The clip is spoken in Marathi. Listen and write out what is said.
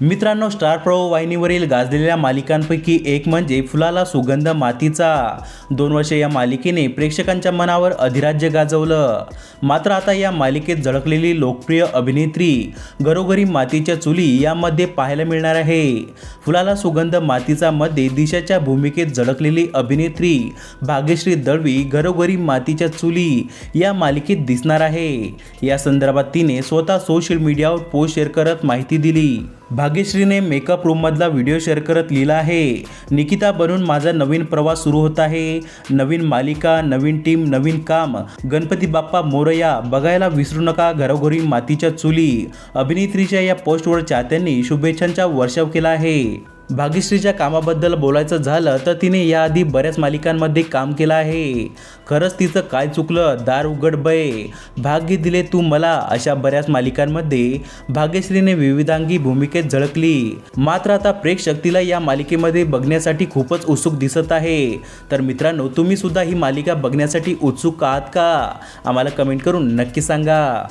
मित्रांनो स्टार प्रो वाहिनीवरील गाजलेल्या मालिकांपैकी एक म्हणजे फुलाला सुगंध मातीचा. दोन वर्षे या मालिकेने प्रेक्षकांच्या मनावर अधिराज्य गाजवलं. मात्र आता या मालिकेत झळकलेली लोकप्रिय अभिनेत्री घरोघरी मातीच्या चुली यामध्ये पाहायला मिळणार आहे. फुलाला सुगंध मातीचा मध्ये दिशाच्या भूमिकेत झळकलेली अभिनेत्री भाग्यश्री दळवी घरोघरी मातीच्या चुली या मालिकेत दिसणार आहे. या संदर्भात तिने स्वतः सोशल मीडियावर पोस्ट शेअर करत माहिती दिली. भाग्यश्रीने मेकअप रूममधला व्हिडिओ शेअर करत लिहिला आहे. निकिता बनून माझा नवीन प्रवास सुरू होत आहे. नवीन मालिका नवीन टीम नवीन काम. गणपती बाप्पा मोरया बघायला विसरू नका घरोघरी मातीच्या चुली. अभिनेत्रीच्या या पोस्टवर चाहत्यांनी शुभेच्छांचा वर्षाव केला आहे. भाग्यश्रीच्या कामाबद्दल बोलायचं झालं तर तिने याआधी बऱ्याच मालिकांमध्ये काम केलं आहे. खरंच तिचं काय चुकलं? दार उघड बय भाग्य दिले तू मला अशा बऱ्याच मालिकांमध्ये भाग्यश्रीने विविधांगी भूमिकेत झळकली. मात्र आता प्रेक्षक तिला या मालिकेमध्ये बघण्यासाठी खूपच उत्सुक दिसत आहे. तर मित्रांनो तुम्ही सुद्धा ही मालिका बघण्यासाठी उत्सुक आहात का? आम्हाला कमेंट करून नक्की सांगा.